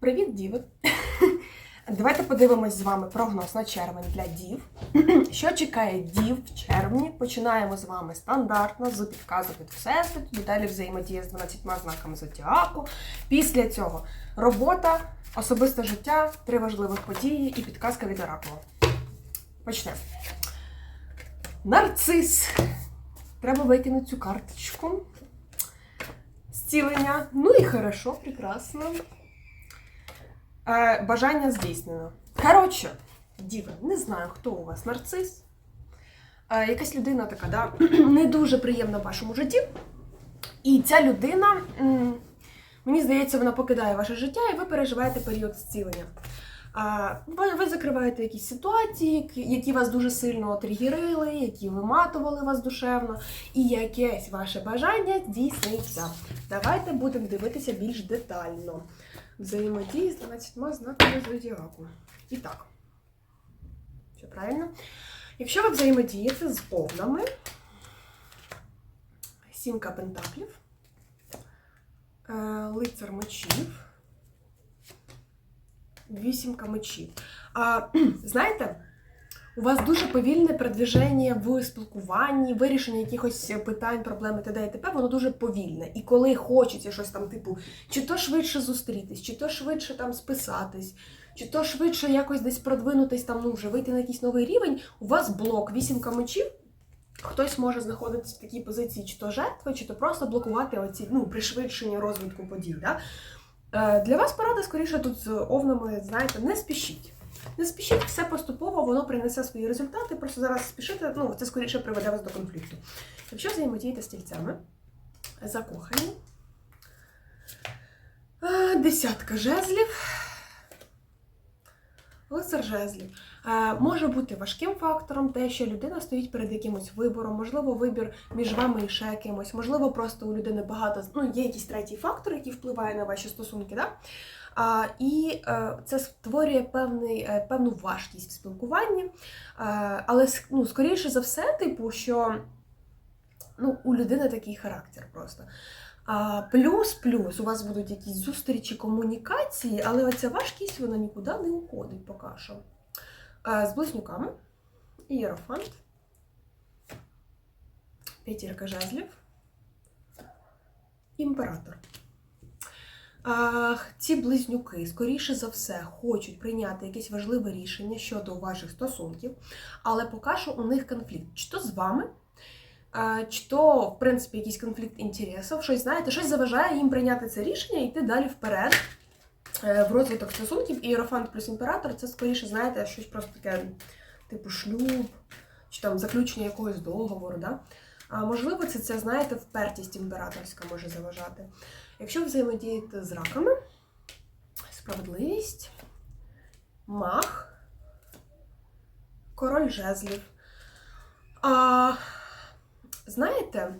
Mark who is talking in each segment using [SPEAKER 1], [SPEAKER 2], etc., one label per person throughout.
[SPEAKER 1] Привіт, діви! Давайте подивимось з вами прогноз на червень для дів. Що чекає дів в червні? Починаємо з вами стандартно з підказок від Всесвіту, далі взаємодія з 12 знаками зодіаку. Після цього робота, особисте життя, три важливих події і підказка від Оракула. Почнемо. Нарцис. Треба викинути цю карточку. Зцілення. Ну і хорошо, прекрасно. Е, бажання здійснено. Коротше, діва, не знаю, хто у вас нарцис. Е, якась людина така, да, не дуже приємна в вашому житті. І ця людина, мені здається, вона покидає ваше життя, і ви переживаєте період зцілення. Ви, ви закриваєте якісь ситуації, які вас дуже сильно тригерили, які виматували вас душевно, і якесь ваше бажання здійсниться. Давайте будемо дивитися більш детально. Взаємодії з 12 знаками зодіаку. І так. Все правильно? Якщо ви взаємодієте з овнами, сімка пентаклів, е, лицар мечів, вісімка мечів. А, знаєте, у вас дуже повільне продвіження в спілкуванні, вирішення якихось питань, проблем і т.д. і т.п. Воно дуже повільне. І коли хочеться щось там, типу, чи то швидше зустрітись, чи то швидше там списатись, чи то швидше якось десь продвинутись, там, ну, вже вийти на якийсь новий рівень, у вас блок вісімка мечів. Хтось може знаходитися в такій позиції, чи то жертви, чи то просто блокувати оці ну, пришвидшення розвитку подій. Да? Е, Для вас порада скоріше тут з овнами, знаєте, не спішіть. Не спішіть, все поступово, воно принесе свої результати. Просто зараз спішити, ну, це скоріше приведе вас до конфлікту. Якщо взаємодієте з тільцями, закохані. Десятка жезлів. Лицар жезлів. Може бути важким фактором те, що людина стоїть перед якимось вибором, можливо, вибір між вами і ще кимось, можливо, просто у людини багато ну, є якийсь третій фактор, який впливає на ваші стосунки. Да? І е, це створює певний, е, певну важкість в спілкуванні. Але ну, скоріше за все, типу, що ну, у людини такий характер просто. А, плюс, плюс, у вас будуть якісь зустрічі, комунікації, але оця важкість вона нікуди не уходить поки що. З близнюками. Ієрофант. П'ятірка жезлів. Імператор. А, ці близнюки, скоріше за все, хочуть прийняти якесь важливе рішення щодо ваших стосунків, але поки що у них конфлікт. Чи то з вами, а, чи то, в принципі, якийсь конфлікт інтересів, щось знаєте, щось заважає їм прийняти це рішення і йти далі вперед е, в розвиток стосунків. І Єрофант плюс імператор це скоріше, знаєте, щось просто таке, типу шлюб, чи там заключення якогось договору. Да? А можливо, це, це, знаєте, впертість імператорська може заважати. Якщо взаємодіяти з раками, справедливість, мах, король жезлів. А, знаєте,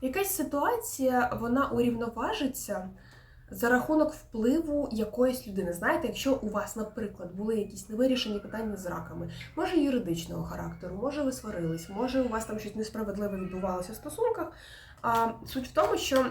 [SPEAKER 1] якась ситуація вона урівноважиться за рахунок впливу якоїсь людини. Знаєте, якщо у вас, наприклад, були якісь невирішені питання з раками, може юридичного характеру, може ви сварились, може у вас там щось несправедливе відбувалося в стосунках. А суть в тому, що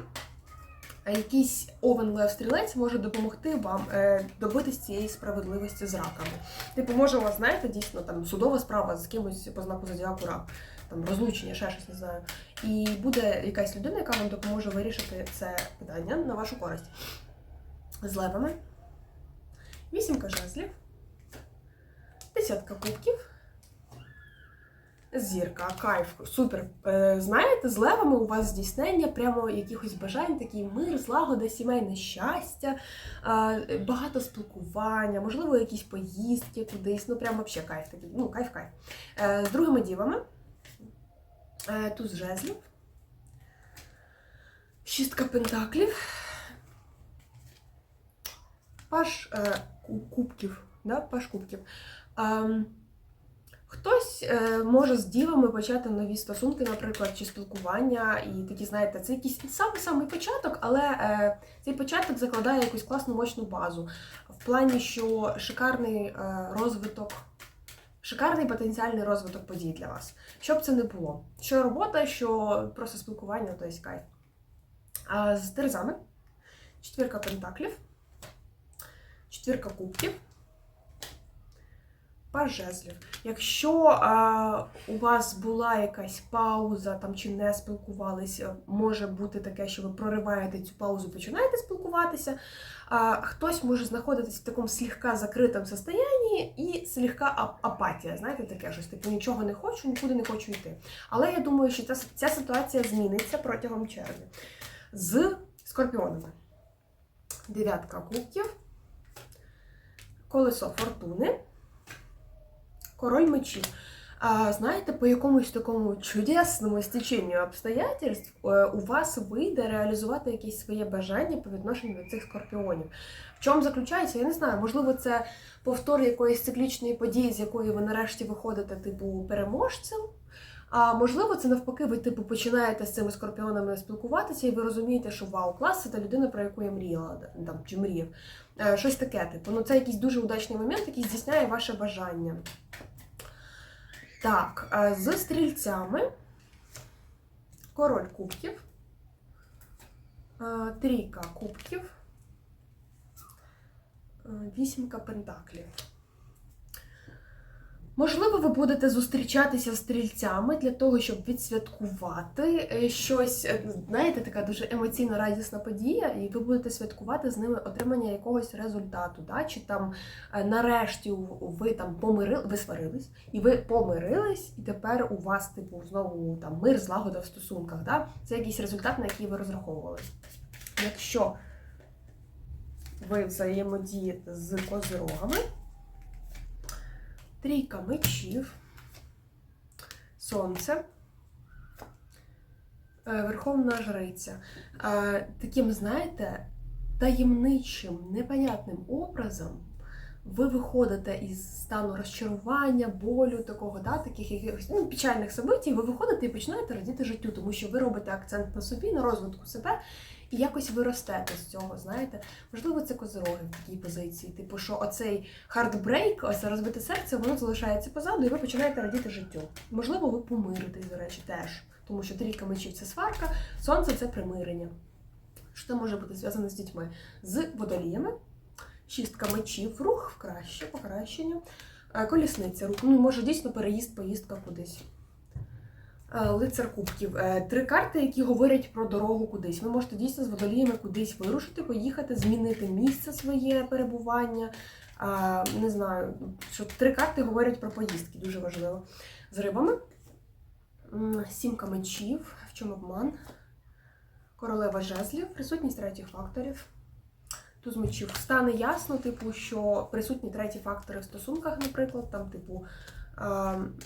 [SPEAKER 1] якийсь овен лев стрілець може допомогти вам е, добитись цієї справедливості з раками. Типу, може, у вас, знаєте, дійсно там судова справа з кимось по знаку зодіаку рак, там розлучення, ще щось не знаю. І буде якась людина, яка вам допоможе вирішити це питання на вашу користь. З левами. Вісімка жезлів. Десятка кубків. Зірка, кайф, супер. Е, знаєте, з левами у вас здійснення прямо якихось бажань, такий мир, злагода, сімейне щастя, е, багато спілкування, можливо, якісь поїздки кудись. Ну, прям вообще кайф такий. Ну, кайф, кайф. Е, з другими дівами. Туз жезлів. Шістка пентаклів. Паш кубків. Да? Паш кубків. Хтось е, може з дівами почати нові стосунки, наприклад, чи спілкування, і такі, знаєте, це якийсь самий самий початок, але е, цей початок закладає якусь класну мощну базу. В плані, що шикарний е, розвиток, шикарний потенціальний розвиток подій для вас. Що б це не було. Що робота, що просто спілкування, то є кайф. А з Терезами, четвірка пентаклів, четвірка кубків, паж. Якщо а, у вас була якась пауза там чи не спілкувалися, може бути таке, що ви прориваєте цю паузу, починаєте спілкуватися. А, хтось може знаходитись в такому слегка закритому состоянні і слегка апатія. Знаєте, таке щось типу нічого не хочу, нікуди не хочу йти. Але я думаю, що ця, ця ситуація зміниться протягом червня з скорпіонами. Дев'ятка кубків, колесо фортуни, король мечів. А знаєте, по якомусь такому чудесному стеченню обстоятельств е, у вас вийде реалізувати якісь своє бажання по відношенню до цих скорпіонів. В чому заключається? Я не знаю. Можливо, це повтор якоїсь циклічної події, з якої ви нарешті виходите, типу, переможцем. А можливо, це навпаки, ви типу починаєте з цими скорпіонами спілкуватися, і ви розумієте, що вау, клас, це та людина, про яку я мріяла там чи мріяв. Е, Щось таке, типу. Ну це якийсь дуже удачний момент, який здійсняє ваше бажання. Так, е, з стрільцями. Король кубків. е, Трійка кубків. е, Вісімка пентаклів. Можливо, ви будете зустрічатися з стрільцями для того, щоб відсвяткувати е, щось, е, знаєте, така дуже емоційно радісна подія, і ви будете святкувати з ними отримання якогось результату. Да? Чи там е, нарешті ви там помирили, ви сварились, і ви помирились, і тепер у вас, типу, знову там мир, злагода в стосунках. Да? Це якийсь результат, на який ви розраховували. Якщо ви взаємодієте з козирогами, Трійка мечів, сонце, е, Верховна Жриця. Е, Таким, знаєте, таємничим, непонятним образом ви виходите із стану розчарування, болю, такого, да, таких якихось ну, печальних событій, ви виходите і починаєте радіти життю, тому що ви робите акцент на собі, на розвитку себе, і якось ви ростете з цього, знаєте. Можливо, це козироги в такій позиції. Типу, що оцей хардбрейк, ось розбите серце, воно залишається позаду, і ви починаєте радіти життю. Можливо, ви помиритесь, до речі, теж. Тому що трійка мечів це сварка, сонце це примирення. Що це може бути зв'язане з дітьми? З водоліями, шістка мечів, рух в краще, покращення, Е, колісниця, рух. Ну, може дійсно переїзд, поїздка кудись. Е, Лицар кубків. Е, Три карти, які говорять про дорогу кудись. Ви можете дійсно з водоліями кудись вирушити, поїхати, змінити місце своє перебування. Не знаю, що три карти говорять про поїздки, дуже важливо. З рибами. Сімка мечів, в чому обман. Королева жезлів, присутність третіх факторів. Туз мечів. Стане ясно, типу, що присутні треті фактори в стосунках, наприклад, там, типу,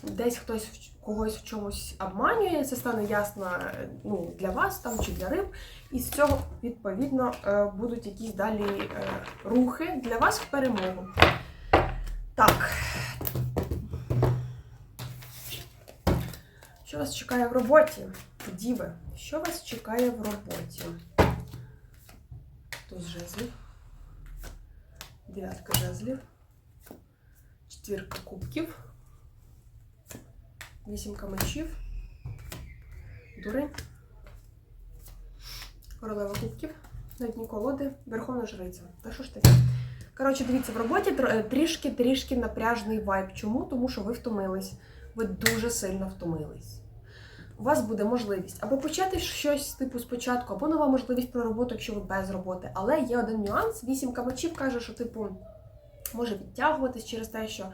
[SPEAKER 1] десь хтось когось в чомусь обманює, це стане ясно е, ну, для вас там чи для риб. І з цього, відповідно, е, будуть якісь далі е, рухи для вас в перемогу. Так. Що вас чекає в роботі? Діви, що вас чекає в роботі? Туз жезлів. Дев'ятка жезлів. Четвірка кубків. Вісімка мечів. Дури. Королева кубків. На дні колоди. Верховна жриця. Та що ж таке? Коротше, дивіться, в роботі трішки-трішки напряжний вайб. Чому? Тому що ви втомились. Ви дуже сильно втомились. У вас буде можливість або почати щось типу спочатку, або нова можливість про роботу, якщо ви без роботи. Але є один нюанс. Вісімка мечів каже, що типу може відтягуватись через те, що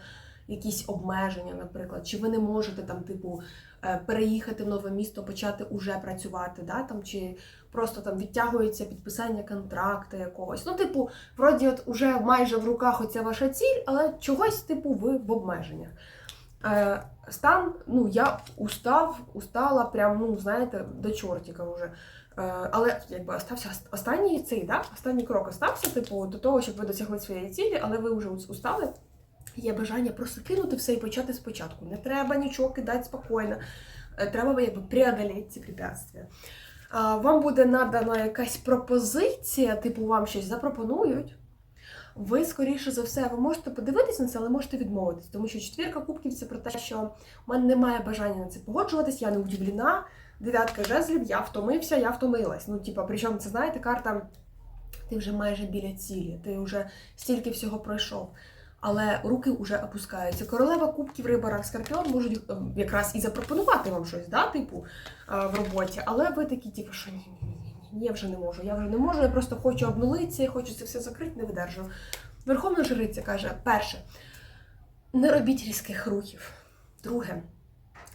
[SPEAKER 1] якісь обмеження, наприклад, чи ви не можете там, типу, е, переїхати в нове місто, почати уже працювати, да? там, чи просто там відтягується підписання контракту якогось. Ну, типу, вроді, от уже майже в руках оця ваша ціль, але чогось, типу, ви в обмеженнях. Е, Стан, ну, я устав, устала, прям, ну, знаєте, до чортіка вже. Е, Але якби остався останній цей, да? останній крок остався, типу, до того, щоб ви досягли своєї цілі, але ви вже устали. Є бажання просто кинути все і почати спочатку. Не треба нічого кидати спокійно. Е, Треба якби преодоліти ці препятствия. Вам буде надана якась пропозиція, типу, вам щось запропонують. Ви, скоріше за все, ви можете подивитися на це, але можете відмовитись. Тому що четвірка кубків це про те, що в мене немає бажання на це погоджуватись, я не удивлена. Дев'ятка жезлів, я втомився, я втомилась. Ну, типа, причому це знаєте, карта ти вже майже біля цілі, ти вже стільки всього пройшов. Але руки вже опускаються. Королева кубків риба рак скорпіон можуть якраз і запропонувати вам щось, да, типу, е, в роботі. Але ви такі, типу, що ні, ні, ні, ні, я вже не можу, я вже не можу, я просто хочу обнулитися, я хочу це все закрити, не видержу. Верховна жриця каже: перше, не робіть різких рухів. Друге,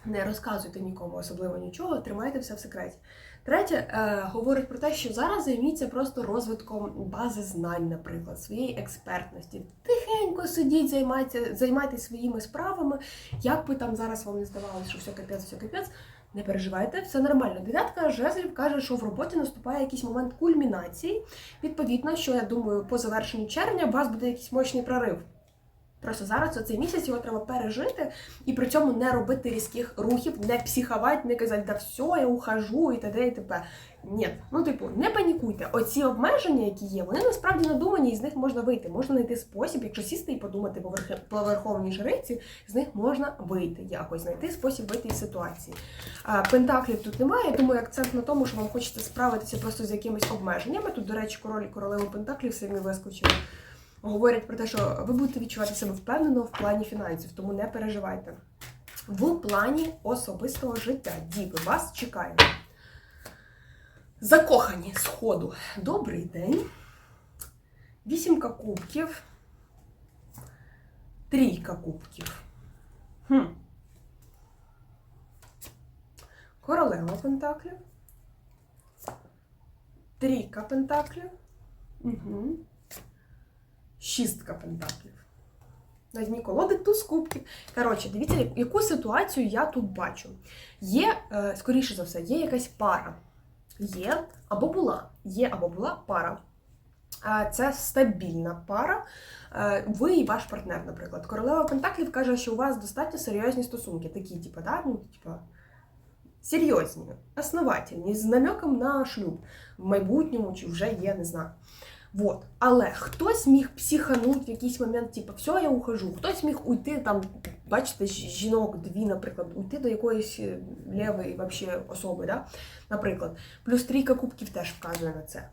[SPEAKER 1] не розказуйте нікому особливо нічого, тримайте все в секреті. Третє, е, говорить про те, що зараз займіться просто розвитком бази знань, наприклад, своєї експертності. Тихенько сидіть, займайте, займайтесь своїми справами. Як би там зараз вам не здавалося, що все капець, все капець, не переживайте, все нормально. Дев'ятка жезлів каже, що в роботі наступає якийсь момент кульмінації. Відповідно, що я думаю, по завершенню червня у вас буде якийсь мощний прорив. Просто зараз оцей місяць його треба пережити і при цьому не робити різких рухів, не психувати, не казати, да все, я ухожу і т.д. і т.п. Ні, ну типу, не панікуйте. Оці обмеження, які є, вони насправді надумані, і з них можна вийти. Можна знайти спосіб, якщо сісти і подумати по, верх... верховній жриці, з них можна вийти якось, знайти спосіб вийти із ситуації. А, Пентаклів тут немає. Я думаю, акцент на тому, що вам хочеться справитися просто з якимись обмеженнями. Тут, до речі, король і королева Пентаклів самі вискочили говорять про те, що ви будете відчувати себе впевнено в плані фінансів, тому не переживайте. В плані особистого життя діви вас чекає. Закохані сходу. Добрий день. Вісімка кубків. Трійка кубків. Хм. Королева пентаклів. Трійка пентаклів. Угу. Шістка пентаклів. На дні колоди туз кубків. Коротше, дивіться, яку ситуацію я тут бачу. Є, е, скоріше за все, є якась пара. Є або була. Є або була пара. Це стабільна пара. Е, Ви і ваш партнер, наприклад. Королева Пентаклів каже, що у вас достатньо серйозні стосунки. Такі, типу, да? ну, типу, серйозні, основательні, з намеком на шлюб в майбутньому чи вже є, не знаю. Вот. Але хтось міг психануть в якийсь момент, типу, все, я ухожу. Хтось міг уйти, там, бачите, жінок, дві, наприклад, уйти до якоїсь е, лівої вообще особи, да? наприклад. Плюс трійка кубків теж вказує на це.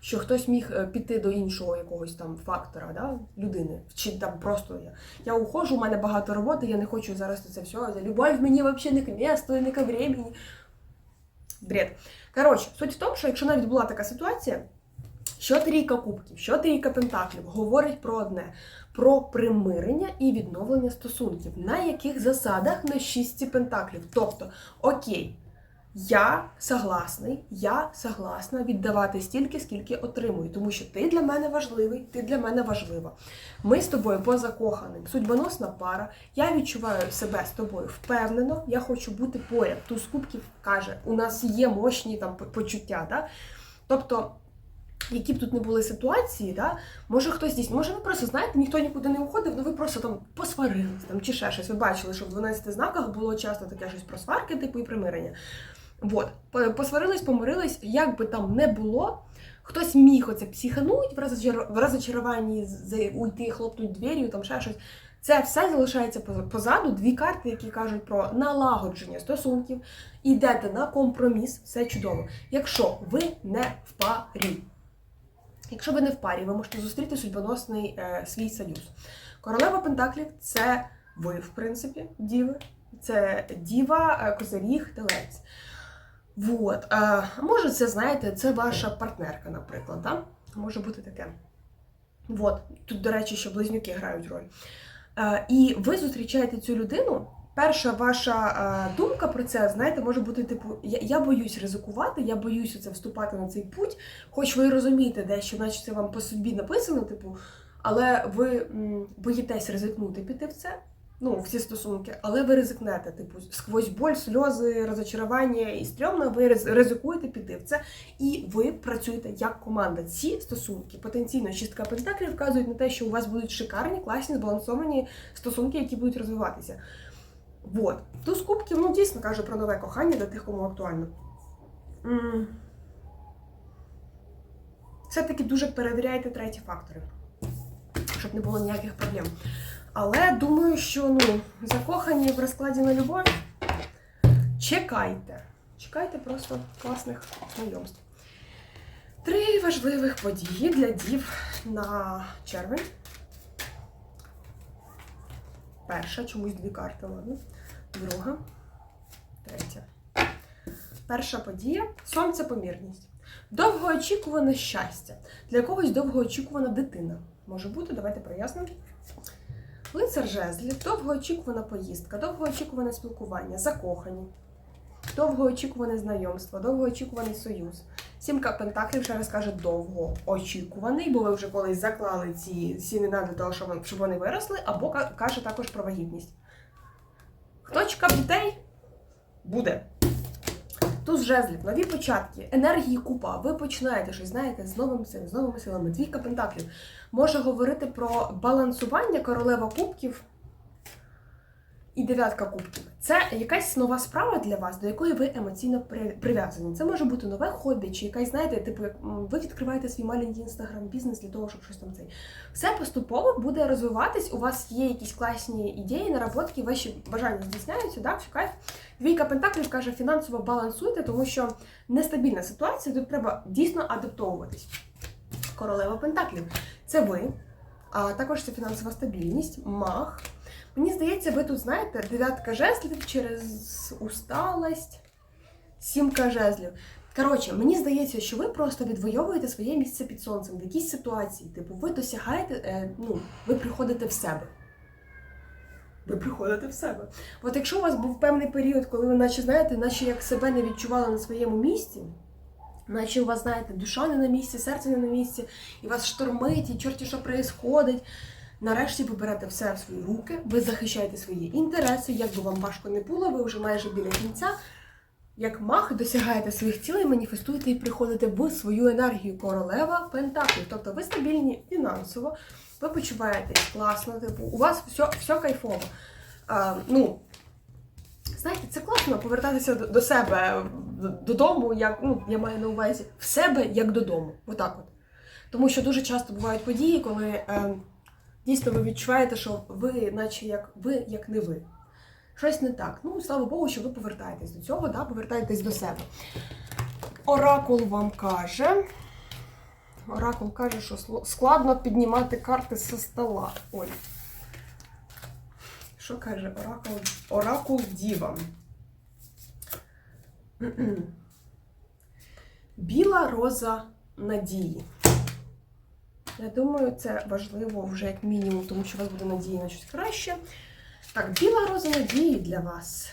[SPEAKER 1] Що хтось міг е, піти до іншого якогось там фактора, да? людини. Чи там просто я, я ухожу, у мене багато роботи, я не хочу зараз це все. Любов мені взагалі не к месту, не ко времени. Бред. Коротше, суть в тому, що якщо навіть була така ситуація, що трійка кубків, що трійка пентаклів говорить про одне: про примирення і відновлення стосунків. На яких засадах на шістці пентаклів? Тобто, окей, я согласний, я согласна віддавати стільки, скільки отримую, тому що ти для мене важливий, ти для мене важлива. Ми з тобою позакоханим, судьбоносна пара. Я відчуваю себе з тобою впевнено, я хочу бути поряд. Туз кубків каже, у нас є мощні там почуття. Да? Тобто які б тут не були ситуації, да, може хтось дійсно, може ви просто знаєте, ніхто нікуди не уходив, ну ви просто там посварились там, чи ще щось. Ви бачили, що в 12 знаках було часто таке щось про сварки, типу і примирення. От, посварились, помирились, як би там не було, хтось міг оце психануть в, розочаруванні, уйти, хлопнуть дверю, там ще щось. Це все залишається позаду. Дві карти, які кажуть про налагодження стосунків, ідете на компроміс, все чудово. Якщо ви не в парі. Якщо ви не в парі, ви можете зустріти судьбоносний е, свій союз. Королева Пентаклів це ви, в принципі, діви. Це діва, е, козиріг, телець. Вот. Е, може, це, знаєте, це ваша партнерка, наприклад. Да? Може бути таке. Вот. Тут, до речі, що близнюки грають роль. Е, і ви зустрічаєте цю людину. Перша ваша е, думка про це, знаєте, може бути типу: я, я боюсь ризикувати, я боюсь це вступати на цей путь, хоч ви розумієте дещо, наче це вам по собі написано, типу, але ви боїтесь ризикнути піти в це, ну, в ці стосунки, але ви ризикнете, типу, сквозь боль, сльози, розочарування і стрьомно, ви ризикуєте піти в це, і ви працюєте як команда. Ці стосунки, потенційно шістка пентаклів вказують на те, що у вас будуть шикарні, класні, збалансовані стосунки, які будуть розвиватися. Вот. Туз кубків, ну, дійсно каже про нове кохання для тих, кому актуально. Все-таки дуже перевіряйте треті фактори, щоб не було ніяких проблем. Але думаю, що ну, закохані в розкладі на любов. Чекайте. Чекайте просто класних знайомств. Три важливих події для дів на червень. Перша, чомусь дві карти, ладно. Друга, третя. Перша подія сонцепомірність. Довгоочікуване щастя. Для когось довгоочікувана дитина. Може бути, давайте прояснимо. Лицар жезлів, довгоочікувана поїздка, довгоочікуване спілкування, закохані, довгоочікуване знайомство, довгоочікуваний союз. Сімка Пентаклів ще раз каже довгоочікуваний, бо ви вже колись заклали ці сімена для того, щоб вони виросли, або каже також про вагітність. Хто чекав дітей? Буде. Туз жезлів, нові початки, енергії купа. Ви починаєте щось, знаєте, з новими силами, з новими силами. Двійка пентаклів може говорити про балансування королева кубків і дев'ятка кубків. Це якась нова справа для вас, до якої ви емоційно прив'язані. Це може бути нове хобі, чи якась, знаєте, типу, ви відкриваєте свій маленький інстаграм-бізнес для того, щоб щось там цей. Все поступово буде розвиватись. У вас є якісь класні ідеї, наработки, ваші бажання здійсняються, да, кайф. Двійка Пентаклів каже, фінансово балансуйте, тому що нестабільна ситуація, тут треба дійсно адаптовуватись. Королева Пентаклів це ви, а також це фінансова стабільність, маг. Мені здається, ви тут знаєте, дев'ятка жезлів через усталость, сімка жезлів. Коротше, мені здається, що ви просто відвоюєте своє місце під сонцем в якійсь ситуації. Типу, ви досягаєте, е, ну, ви приходите в себе. Ви приходите в себе. От якщо у вас був певний період, коли ви, наче знаєте, наче як себе не відчували на своєму місці, наче у вас, знаєте, душа не на місці, серце не на місці, і вас штормить, і чорті що происходить. Нарешті ви берете все в свої руки, ви захищаєте свої інтереси, як би вам важко не було, ви вже майже біля кінця. Як мах досягаєте своїх цілей, маніфестуєте і приходите в свою енергію королева Пентаклів. Тобто ви стабільні фінансово, ви почуваєтесь класно, типу, у вас все, все кайфово. А, ну, знаєте, це класно повертатися до, до себе додому, як ну, я маю на увазі в себе як додому. Отак от. Тому що дуже часто бувають події, коли е, дійсно ви відчуваєте, що ви, наче як ви, як не ви. Щось не так. Ну, слава Богу, що ви повертаєтесь до цього, да? повертаєтесь до себе. Оракул вам каже. Оракул каже, що складно піднімати карти зі стола. Ой. Що каже Оракул, Оракул Діва? Біла роза надії. Я думаю, це важливо вже як мінімум, тому що у вас буде надія на щось краще. Так, біла роза надії для вас.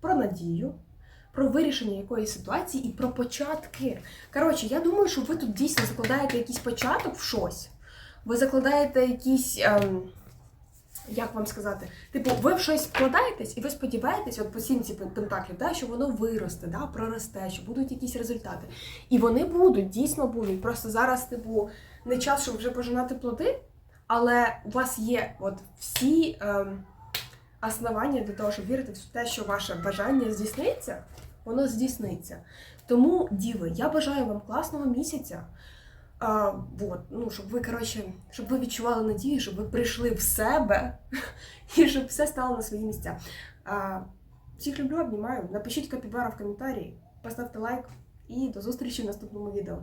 [SPEAKER 1] Про надію, про вирішення якоїсь ситуації і про початки. Коротше, я думаю, що ви тут дійсно закладаєте якийсь початок в щось. Ви закладаєте якісь. Ем, як вам сказати, типу, ви в щось вкладаєтесь і ви сподіваєтесь, от по сімці пентаклів, да, що воно виросте, да, проросте, що будуть якісь результати. І вони будуть, дійсно будуть. Просто зараз, типу, не час, щоб вже пожинати плоди, але у вас є от всі ем, основання для того, щоб вірити в те, що ваше бажання здійсниться, воно здійсниться. Тому, діви, я бажаю вам класного місяця. А, вот, ну, щоб ви, коротше, щоб ви відчували надію, щоб ви прийшли в себе і щоб все стало на свої місця. А, всіх люблю, обнімаю. Напишіть капібара в коментарі, поставте лайк і до зустрічі в наступному відео.